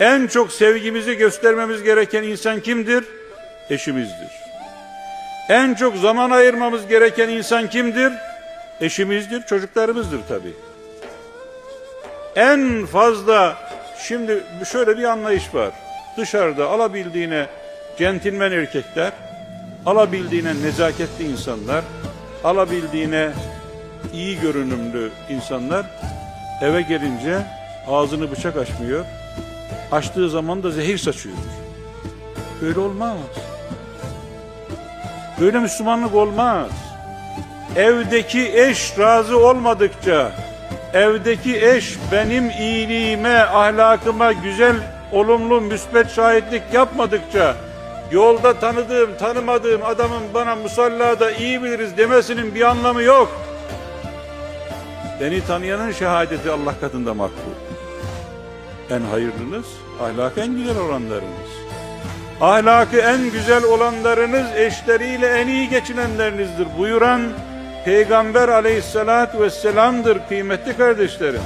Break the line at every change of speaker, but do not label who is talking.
En çok sevgimizi göstermemiz gereken insan kimdir? Eşimizdir. En çok zaman ayırmamız gereken insan kimdir? Eşimizdir, çocuklarımızdır tabii. En fazla şimdi şöyle bir anlayış var. Dışarıda alabildiğine centilmen erkekler, alabildiğine nezaketli insanlar, alabildiğine iyi görünümlü insanlar eve gelince ağzını bıçak açmıyor. Açtığı zaman da zehir saçıyor. Böyle olmaz. Böyle Müslümanlık olmaz. Evdeki eş razı olmadıkça, evdeki eş benim iyiliğime, ahlakıma güzel, olumlu, müsbet şahitlik yapmadıkça, yolda tanıdığım, tanımadığım adamın bana musallada iyi biliriz demesinin bir anlamı yok. Beni tanıyanın şehadeti Allah katında makbul. En hayırlınız, ahlakı en güzel olanlarınız. Ahlakı en güzel olanlarınız eşleriyle en iyi geçinenlerinizdir buyuran Peygamber aleyhissalatü vesselam'dır kıymetli kardeşlerim.